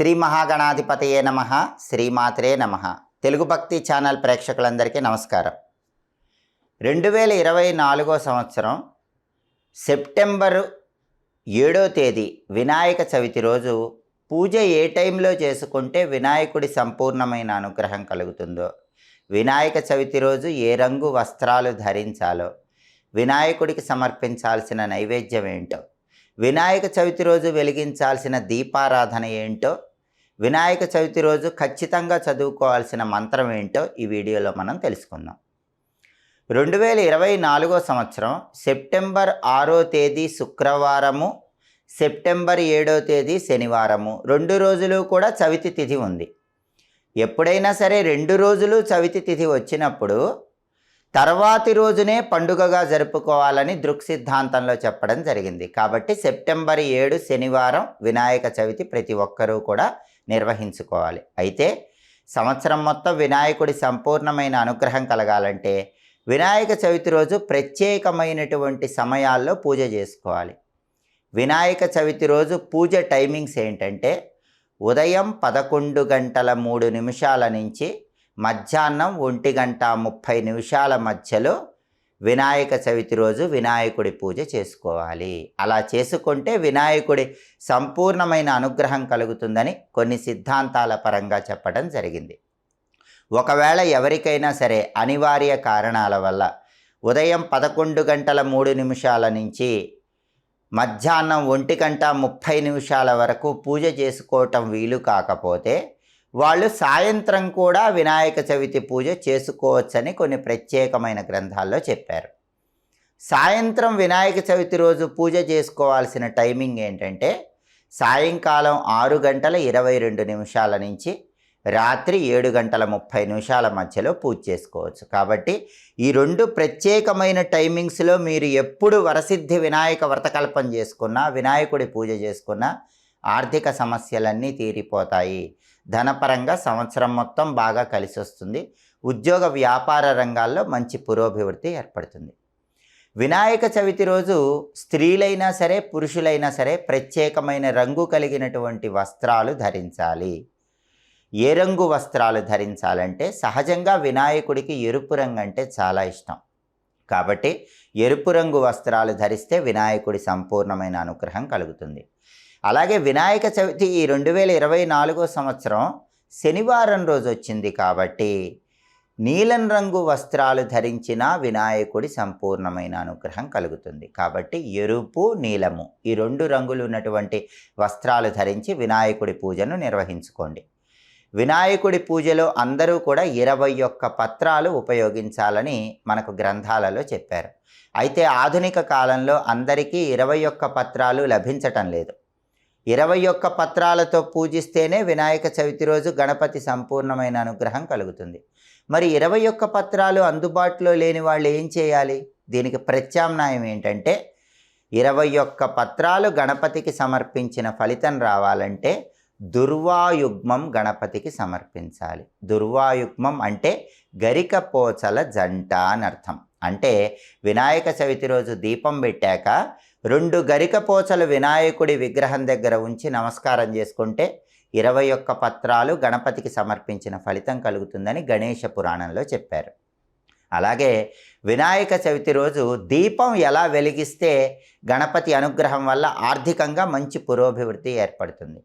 శ్రీ మహాగణాధిపతయే నమ శ్రీమాత్రే నమ. తెలుగు భక్తి ఛానల్ ప్రేక్షకులందరికీ నమస్కారం. రెండు వేల ఇరవై నాలుగో సంవత్సరం సెప్టెంబరు ఏడో తేదీ వినాయక చవితి రోజు పూజ ఏ టైంలో చేసుకుంటే వినాయకుడి సంపూర్ణమైన అనుగ్రహం కలుగుతుందో వినాయక చవితి రోజు ఏ రంగు వస్త్రాలు ధరించాలో వినాయకుడికి సమర్పించాల్సిన నైవేద్యం ఏంటో వినాయక చవితి రోజు వెలిగించాల్సిన దీపారాధన ఏంటో వినాయక చవితి రోజు ఖచ్చితంగా చదువుకోవాల్సిన మంత్రం ఏంటో ఈ వీడియోలో మనం తెలుసుకుందాం. రెండు వేల ఇరవై నాలుగో సంవత్సరం సెప్టెంబర్ ఆరో తేదీ శుక్రవారము సెప్టెంబర్ ఏడో తేదీ శనివారము. రెండు రోజులు కూడా చవితి తిథి ఉంది. ఎప్పుడైనా సరే రెండు రోజులు చవితి తిథి వచ్చినప్పుడు తర్వాతి రోజునే పండుగగా జరుపుకోవాలని దృక్ సిద్ధాంతంలో చెప్పడం జరిగింది. కాబట్టి సెప్టెంబర్ ఏడు శనివారం వినాయక చవితి ప్రతి ఒక్కరూ కూడా నిర్వహించుకోవాలి. అయితే సంవత్సరం మొత్తం వినాయకుడి సంపూర్ణమైన అనుగ్రహం కలగాలంటే వినాయక చవితి రోజు ప్రత్యేకమైనటువంటి సమయాల్లో పూజ చేసుకోవాలి. వినాయక చవితి రోజు పూజ టైమింగ్స్ ఏంటంటే ఉదయం పదకొండు గంటల మూడు నిమిషాల నుంచి మధ్యాహ్నం ఒంటి గంట ముప్పై నిమిషాల మధ్యలో వినాయక చవితి రోజు వినాయకుడి పూజ చేసుకోవాలి. అలా చేసుకుంటే వినాయకుడి సంపూర్ణమైన అనుగ్రహం కలుగుతుందని కొన్ని సిద్ధాంతాల పరంగా చెప్పడం జరిగింది. ఒకవేళ ఎవరికైనా సరే అనివార్య కారణాల వల్ల ఉదయం పదకొండు గంటల మూడు నిమిషాల నుంచి మధ్యాహ్నం ఒంటి గంట ముప్పై నిమిషాల వరకు పూజ చేసుకోవటం వీలు కాకపోతే వాళ్ళు సాయంత్రం కూడా వినాయక చవితి పూజ చేసుకోవచ్చని కొన్ని ప్రత్యేకమైన గ్రంథాల్లో చెప్పారు. సాయంత్రం వినాయక చవితి రోజు పూజ చేసుకోవాల్సిన టైమింగ్ ఏంటంటే సాయంకాలం ఆరు గంటల ఇరవై రెండు నిమిషాల నుంచి రాత్రి ఏడు గంటల ముప్పై నిమిషాల మధ్యలో పూజ చేసుకోవచ్చు. కాబట్టి ఈ రెండు ప్రత్యేకమైన టైమింగ్స్లో మీరు ఎప్పుడు వరసిద్ధి వినాయక వ్రతకల్పం చేసుకున్నా వినాయకుడి పూజ చేసుకున్నా ఆర్థిక సమస్యలన్నీ తీరిపోతాయి. ధనపరంగా సంవత్సరం మొత్తం బాగా కలిసి వస్తుంది ఉద్యోగ వ్యాపార రంగాల్లో మంచి పురోభివృద్ధి ఏర్పడుతుంది. వినాయక చవితి రోజు స్త్రీలైనా సరే పురుషులైనా సరే ప్రత్యేకమైన రంగు కలిగినటువంటి వస్త్రాలు ధరించాలి. ఏ రంగు వస్త్రాలు ధరించాలంటే సహజంగా వినాయకుడికి ఎరుపు రంగు అంటే చాలా ఇష్టం. కాబట్టి ఎరుపు రంగు వస్త్రాలు ధరిస్తే వినాయకుడి సంపూర్ణమైన అనుగ్రహం కలుగుతుంది. అలాగే వినాయక చవితి ఈ రెండు వేల ఇరవై నాలుగో సంవత్సరం శనివారం రోజు వచ్చింది కాబట్టి నీలం రంగు వస్త్రాలు ధరించిన వినాయకుడి సంపూర్ణమైన అనుగ్రహం కలుగుతుంది. కాబట్టి ఎరుపు నీలము ఈ రెండు రంగులు ఉన్నటువంటి వస్త్రాలు ధరించి వినాయకుడి పూజను నిర్వహించుకోండి. వినాయకుడి పూజలో అందరూ కూడా ఇరవై ఒక్క పత్రాలు ఉపయోగించాలని మనకు గ్రంథాలలో చెప్పారు. అయితే ఆధునిక కాలంలో అందరికీ ఇరవై ఒక్క పత్రాలు లభించటం లేదు. ఇరవై ఒక్క పత్రాలతో పూజిస్తేనే వినాయక చవితి రోజు గణపతి సంపూర్ణమైన అనుగ్రహం కలుగుతుంది. మరి ఇరవై ఒక్క పత్రాలు అందుబాటులో లేని వాళ్ళు ఏం చేయాలి? దీనికి ప్రత్యామ్నాయం ఏంటంటే ఇరవై ఒక్క పత్రాలు గణపతికి సమర్పించిన ఫలితం రావాలంటే దుర్వాయుగ్మం గణపతికి సమర్పించాలి. దుర్వాయుగ్మం అంటే గరిక పోచల జంట అని అర్థం. అంటే వినాయక చవితి రోజు దీపం పెట్టాక రెండు గరికపోచలు వినాయకుడి విగ్రహం దగ్గర ఉంచి నమస్కారం చేసుకుంటే ఇరవై ఒక్క పత్రాలు గణపతికి సమర్పించిన ఫలితం కలుగుతుందని గణేష పురాణంలో చెప్పారు. అలాగే వినాయక చవితి రోజు దీపం ఎలా వెలిగిస్తే గణపతి అనుగ్రహం వల్ల ఆర్థికంగా మంచి పురోభివృద్ధి ఏర్పడుతుంది?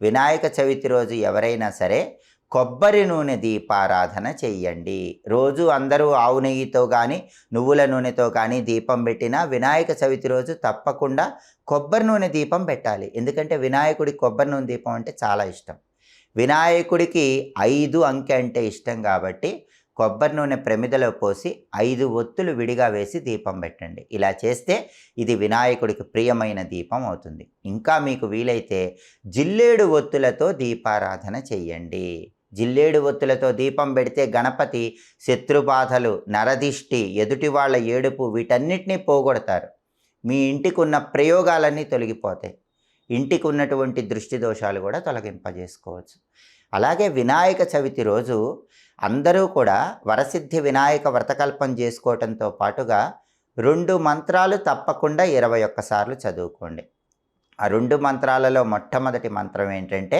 వినాయక చవితి రోజు ఎవరైనా సరే కొబ్బరి నూనె దీపారాధన చెయ్యండి. రోజు అందరూ ఆవు నెయ్యితో కానీ నువ్వుల నూనెతో కానీ దీపం పెట్టినా వినాయక చవితి రోజు తప్పకుండా కొబ్బరి నూనె దీపం పెట్టాలి. ఎందుకంటే వినాయకుడి కొబ్బరి నూనె దీపం అంటే చాలా ఇష్టం. వినాయకుడికి ఐదు అంకె అంటే ఇష్టం కాబట్టి కొబ్బరి నూనె ప్రమిదలో పోసి ఐదు ఒత్తులు విడిగా వేసి దీపం పెట్టండి. ఇలా చేస్తే ఇది వినాయకుడికి ప్రియమైన దీపం అవుతుంది. ఇంకా మీకు వీలైతే జిల్లేడు ఒత్తులతో దీపారాధన చెయ్యండి. జిల్లేడు ఒత్తులతో దీపం పెడితే గణపతి శత్రుబాధలు నరదిష్టి ఎదుటి వాళ్ళ ఏడుపు వీటన్నిటినీ పోగొడతారు. మీ ఇంటికి ఉన్న ప్రయోగాలన్నీ తొలగిపోతాయి. ఇంటికి ఉన్నటువంటి దృష్టి దోషాలు కూడా తొలగింపజేసుకోవచ్చు. అలాగే వినాయక చవితి రోజు అందరూ కూడా వరసిద్ధి వినాయక వ్రతకల్పం చేసుకోవటంతో పాటుగా రెండు మంత్రాలు తప్పకుండా ఇరవై ఒక్కసార్లు చదువుకోండి. ఆ రెండు మంత్రాలలో మొట్టమొదటి మంత్రం ఏంటంటే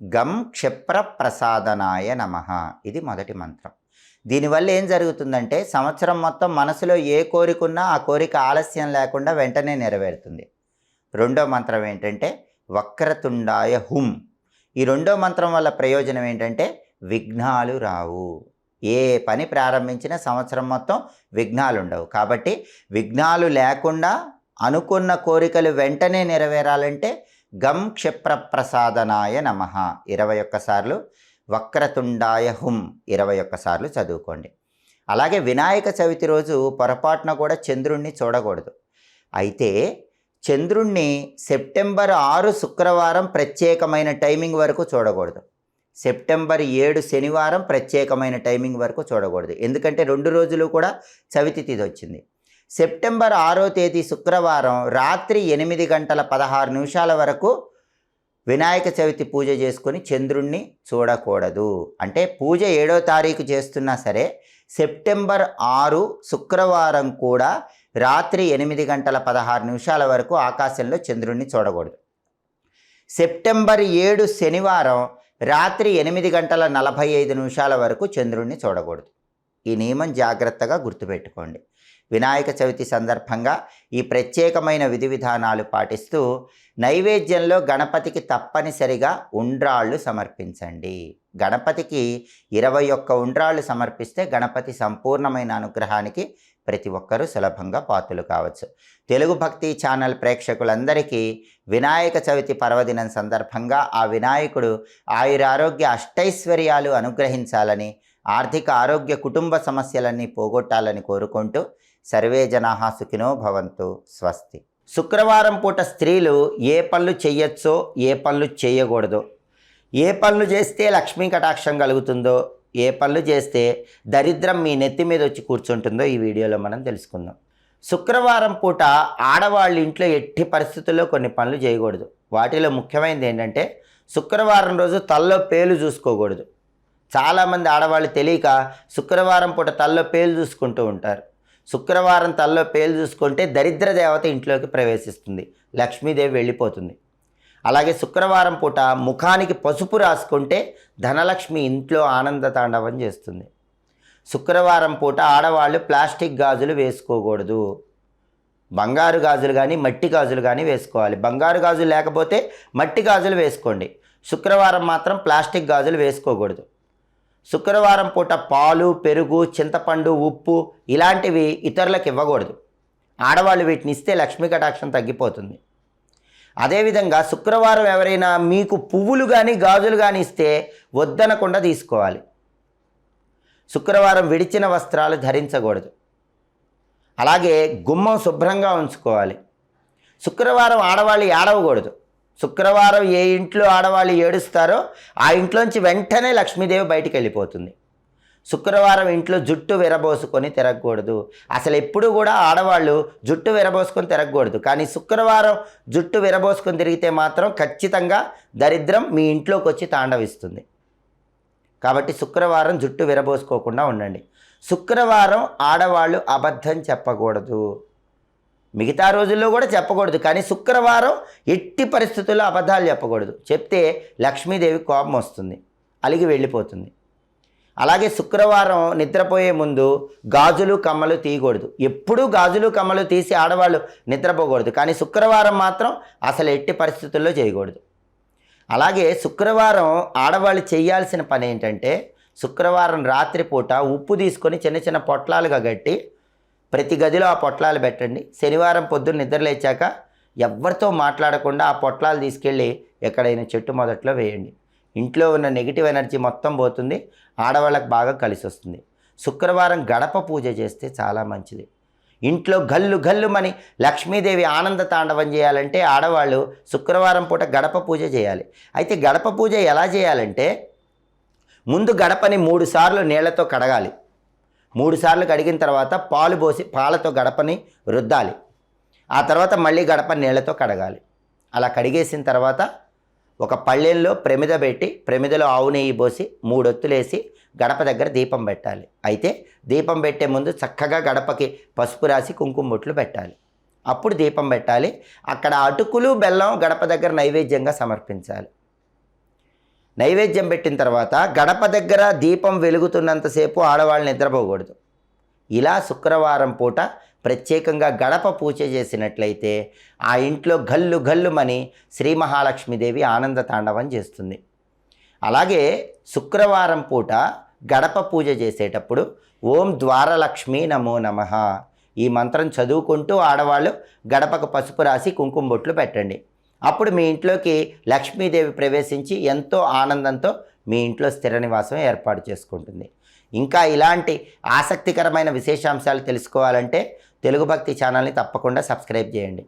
గం క్షిప్ర ప్రసాదనాయ నమ. ఇది మొదటి మంత్రం. దీనివల్ల ఏం జరుగుతుందంటే సంవత్సరం మొత్తం మనసులో ఏ కోరిక ఉన్నా ఆ కోరిక ఆలస్యం లేకుండా వెంటనే నెరవేరుతుంది. రెండో మంత్రం ఏంటంటే వక్రతుండాయ హుం. ఈ రెండో మంత్రం వల్ల ప్రయోజనం ఏంటంటే విఘ్నాలు రావు. ఏ పని ప్రారంభించిన సంవత్సరం మొత్తం విఘ్నాలు ఉండవు కాబట్టి విఘ్నాలు లేకుండా అనుకున్న కోరికలు వెంటనే నెరవేరాలంటే గం క్షిప్రప్రసాదనాయ నమ. ఇరవై ఒక్కసార్లు వక్రతుండాయ హుం. ఇరవై ఒక్కసార్లు చదువుకోండి. అలాగే వినాయక చవితి రోజు పొరపాటున కూడా చంద్రుణ్ణి చూడకూడదు. అయితే చంద్రుణ్ణి సెప్టెంబర్ ఆరు శుక్రవారం ప్రత్యేకమైన టైమింగ్ వరకు చూడకూడదు. సెప్టెంబర్ ఏడు శనివారం ప్రత్యేకమైన టైమింగ్ వరకు చూడకూడదు. ఎందుకంటే రెండు రోజులు కూడా చవితి తిథి వచ్చింది. సెప్టెంబర్ ఆరో తేదీ శుక్రవారం రాత్రి ఎనిమిది గంటల పదహారు నిమిషాల వరకు వినాయక చవితి పూజ చేసుకొని చంద్రుణ్ణి చూడకూడదు. అంటే పూజ ఏడో తారీఖు చేస్తున్నా సరే సెప్టెంబర్ ఆరు శుక్రవారం కూడా రాత్రి ఎనిమిది గంటల పదహారు నిమిషాల వరకు ఆకాశంలో చంద్రుణ్ణి చూడకూడదు. సెప్టెంబర్ ఏడు శనివారం రాత్రి ఎనిమిది గంటల నలభై ఐదు నిమిషాల వరకు చంద్రుణ్ణి చూడకూడదు. ఈ నియమం జాగ్రత్తగా గుర్తుపెట్టుకోండి. వినాయక చవితి సందర్భంగా ఈ ప్రత్యేకమైన విధి విధానాలు పాటిస్తూ నైవేద్యంలో గణపతికి తప్పనిసరిగా ఉండ్రాళ్ళు సమర్పించండి. గణపతికి ఇరవై ఒక్క ఉండ్రాళ్ళు సమర్పిస్తే గణపతి సంపూర్ణమైన అనుగ్రహానికి ప్రతి ఒక్కరూ సులభంగా పాత్రలు కావచ్చు. తెలుగు భక్తి ఛానల్ ప్రేక్షకులందరికీ వినాయక చవితి పర్వదినం సందర్భంగా ఆ వినాయకుడు ఆయురారోగ్య అష్టైశ్వర్యాలు అనుగ్రహించాలని ఆర్థిక ఆరోగ్య కుటుంబ సమస్యలన్నీ పోగొట్టాలని కోరుకుంటూ సర్వే జనా సుఖినో భవంతు స్వస్తి. శుక్రవారం పూట స్త్రీలు ఏ పనులు చేయొచ్చో ఏ పనులు చేయకూడదో ఏ పనులు చేస్తే లక్ష్మీ కటాక్షం కలుగుతుందో ఏ పనులు చేస్తే దరిద్రం మీ నెత్తి మీద వచ్చి కూర్చుంటుందో ఈ వీడియోలో మనం తెలుసుకుందాం. శుక్రవారం పూట ఆడవాళ్ళ ఇంట్లో ఎట్టి పరిస్థితుల్లో కొన్ని పనులు చేయకూడదు. వాటిలో ముఖ్యమైనది ఏంటంటే శుక్రవారం రోజు తల్లో పేలు చూసుకోకూడదు. చాలామంది ఆడవాళ్ళు తెలియక శుక్రవారం పూట తల్లో పేలు చూసుకుంటూ ఉంటారు. శుక్రవారం తల్లో పేలు చూసుకుంటే దరిద్ర దేవత ఇంట్లోకి ప్రవేశిస్తుంది. లక్ష్మీదేవి వెళ్ళిపోతుంది. అలాగే శుక్రవారం పూట ముఖానికి పసుపు రాసుకుంటే ధనలక్ష్మి ఇంట్లో ఆనంద తాండవం చేస్తుంది. శుక్రవారం పూట ఆడవాళ్ళు ప్లాస్టిక్ గాజులు వేసుకోకూడదు. బంగారు గాజులు కానీ మట్టి గాజులు కానీ వేసుకోవాలి. బంగారు గాజులు లేకపోతే మట్టి గాజులు వేసుకోండి. శుక్రవారం మాత్రం ప్లాస్టిక్ గాజులు వేసుకోకూడదు. శుక్రవారం పూట పాలు పెరుగు చింతపండు ఉప్పు ఇలాంటివి ఇతరులకు ఇవ్వకూడదు. ఆడవాళ్ళు వీటిని ఇస్తే లక్ష్మీ కటాక్షం తగ్గిపోతుంది. అదేవిధంగా శుక్రవారం ఎవరైనా మీకు పువ్వులు కానీ గాజులు కానీ ఇస్తే వద్దనకుండా తీసుకోవాలి. శుక్రవారం విడిచిన వస్త్రాలు ధరించకూడదు. అలాగే గుమ్మం శుభ్రంగా ఉంచుకోవాలి. శుక్రవారం ఆడవాళ్ళు ఏడవకూడదు. శుక్రవారం ఏ ఇంట్లో ఆడవాళ్ళు ఏడుస్తారో ఆ ఇంట్లోంచి వెంటనే లక్ష్మీదేవి బయటికి వెళ్ళిపోతుంది. శుక్రవారం ఇంట్లో జుట్టు విరబోసుకొని తిరగకూడదు. అసలు ఎప్పుడు కూడా ఆడవాళ్ళు జుట్టు విరబోసుకొని తిరగకూడదు. కానీ శుక్రవారం జుట్టు విరబోసుకొని తిరిగితే మాత్రం ఖచ్చితంగా దరిద్రం మీ ఇంట్లోకి వచ్చి తాండవిస్తుంది. కాబట్టి శుక్రవారం జుట్టు విరబోసుకోకుండా ఉండండి. శుక్రవారం ఆడవాళ్ళు అబద్ధం చెప్పకూడదు. మిగతా రోజుల్లో కూడా చెప్పకూడదు. కానీ శుక్రవారం ఎట్టి పరిస్థితుల్లో అబద్ధాలు చెప్పకూడదు. చెప్తే లక్ష్మీదేవి కోపం వస్తుంది. అలిగి వెళ్ళిపోతుంది. అలాగే శుక్రవారం నిద్రపోయే ముందు గాజులు కమ్మలు తీయకూడదు. ఎప్పుడూ గాజులు కమ్మలు తీసి ఆడవాళ్ళు నిద్రపోకూడదు. కానీ శుక్రవారం మాత్రం అసలు ఎట్టి పరిస్థితుల్లో చేయకూడదు. అలాగే శుక్రవారం ఆడవాళ్ళు చేయాల్సిన పని ఏంటంటే శుక్రవారం రాత్రిపూట ఉప్పు తీసుకొని చిన్న చిన్న పొట్లాలుగా కట్టి ప్రతి గదిలో ఆ పొట్లాలు పెట్టండి. శనివారం పొద్దున్న నిద్ర లేచాక ఎవరితో మాట్లాడకుండా ఆ పొట్లాలు తీసుకెళ్ళి ఎక్కడైనా చెట్టు మొదట్లో వేయండి. ఇంట్లో ఉన్న నెగిటివ్ ఎనర్జీ మొత్తం పోతుంది. ఆడవాళ్ళకు బాగా కలిసి వస్తుంది. శుక్రవారం గడప పూజ చేస్తే చాలా మంచిది. ఇంట్లో గల్లు గల్లుమని లక్ష్మీదేవి ఆనంద తాండవం చేయాలంటే ఆడవాళ్ళు శుక్రవారం పూట గడప పూజ చేయాలి. అయితే గడప పూజ ఎలా చేయాలంటే ముందు గడపని మూడు సార్లు నీళ్ళతో కడగాలి. మూడుసార్లు కడిగిన తర్వాత పాలు పోసి పాలతో గడపని రుద్దాలి. ఆ తర్వాత మళ్ళీ గడప నీళ్ళతో కడగాలి. అలా కడిగేసిన తర్వాత ఒక పళ్ళెంలో ప్రమిద పెట్టి ప్రమిదలో ఆవు నెయ్యి పోసి మూడొత్తులేసి గడప దగ్గర దీపం పెట్టాలి. అయితే దీపం పెట్టే ముందు చక్కగా గడపకి పసుపు రాసి కుంకుమ బొట్లు పెట్టాలి. అప్పుడు దీపం పెట్టాలి. అక్కడ అటుకులు బెల్లం గడప దగ్గర నైవేద్యంగా సమర్పించాలి. నైవేద్యం పెట్టిన తర్వాత గడప దగ్గర దీపం వెలుగుతున్నంతసేపు ఆడవాళ్ళు నిద్రపోకూడదు. ఇలా శుక్రవారం పూట ప్రత్యేకంగా గడప పూజ చేసినట్లయితే ఆ ఇంట్లో గల్లు గల్లుమని శ్రీ మహాలక్ష్మీదేవి ఆనంద తాండవం చేస్తుంది. అలాగే శుక్రవారం పూట గడప పూజ చేసేటప్పుడు ఓం ద్వారలక్ష్మి నమో నమ ఈ మంత్రం చదువుకుంటూ ఆడవాళ్ళు గడపకు పసుపు రాసి కుంకుమ బొట్లు పెట్టండి. అప్పుడు మీ ఇంట్లోకి లక్ష్మీదేవి ప్రవేశించి ఎంతో ఆనందంతో మీ ఇంట్లో స్థిర నివాసం ఏర్పాటు చేసుకుంటుంది. ఇంకా ఇలాంటి ఆసక్తికరమైన విశేషాంశాలు తెలుసుకోవాలంటే తెలుగు భక్తి ఛానల్ని తప్పకుండా సబ్స్క్రైబ్ చేయండి.